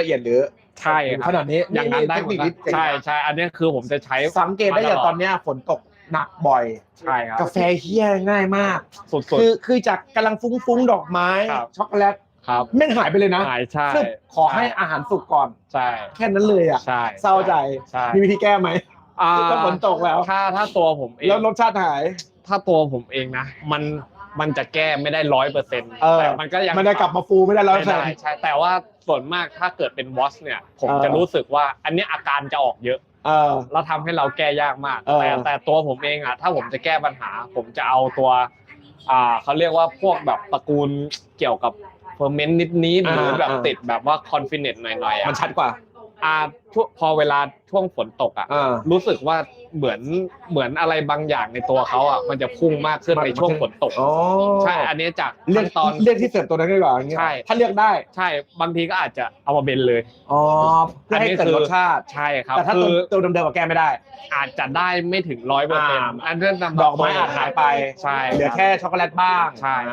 ละเอียดหรือใช่ครับขนาดนี้อย่างนั้นได้เทหคมนิดคนะนี้เจ๋งใช่นะใช่อันนี้คือผมจะใช้สังเกตได้อย่างตอนเนี้ยฝนตกหนักบ่อยใช่ครับกาแฟเฮี้ยง่ายมากสุดคือคือจากกำลังฟุ้งๆดอกไม้ครับช็อกโกแลตๆครับแม่งหายไปเลยนะใช่ใช่ซึ่งขอให้อาหารสุกก่อนใช่แค่นั้นเลยอะใช่เศร้าใจใช่มีวิธีแก้ไหมอ่าถ้าฝนตกแล้วถ้าถ้าตัวผมเองแล้วรสชาติหาย ถ้าตัวผมเองนะ มัน มันจะแก้ไม่ได้ร้อยเปอร์เซ็นต์เออ แต่มันก็ยังมันได้กลับมาฟูไม่ได้ร้อยไม่เปอร์เซ็นได้ต์ ใช่แต่ว่าส่วนมากถ้าเกิดเป็นวอชเนี่ย ผมเออ จะรู้สึกว่าอันเนี้ยอาการจะออกเยอะ เออแล้วทำให้เราแก้ยากมาก เออ แต่แต่ตัวผมเองอะ ถ้าผมจะแก้ปัญหา ผมจะเอาตัว อ่าเขาเรียกว่าพวกแบบตระกูลเกี่ยวกับเฟอร์เมนต์นิดๆหรือแบบติดแบบว่าคอนฟิเนตหน่อยๆอะมันชัดกว่า อ่าช่วงพอเวลาช่วงฝนตกอะเออรู้สึกว่าเหมือนเหมือนอะไรบางอย่างในตัวเขาอะมันจะพุ่งมากขึ้นในช่วงฝนตกอ๋อใช่อันนี้จากเลือกขั้นตอน เลือกที่เสิร์ฟตัวนั้นดีกว่าอย่างเงี้ยใช่ ถ้าเลือกได้ใช่บางทีก็อาจจะเอามาเบนเลย อ๋อเพื่อให้เกิดรสชาติ ใช่ครับแต่ถ้าคืตัวอตัวเดิมๆกับแก้ไม่ได้ อาจจะได้ไม่ถึงร้อยเปอร์เซ็นต์อ่า อันนั้นดอกไม้อาจหายไปใช่เหลือแค่ช็อกโกแลตบ้าง ใช่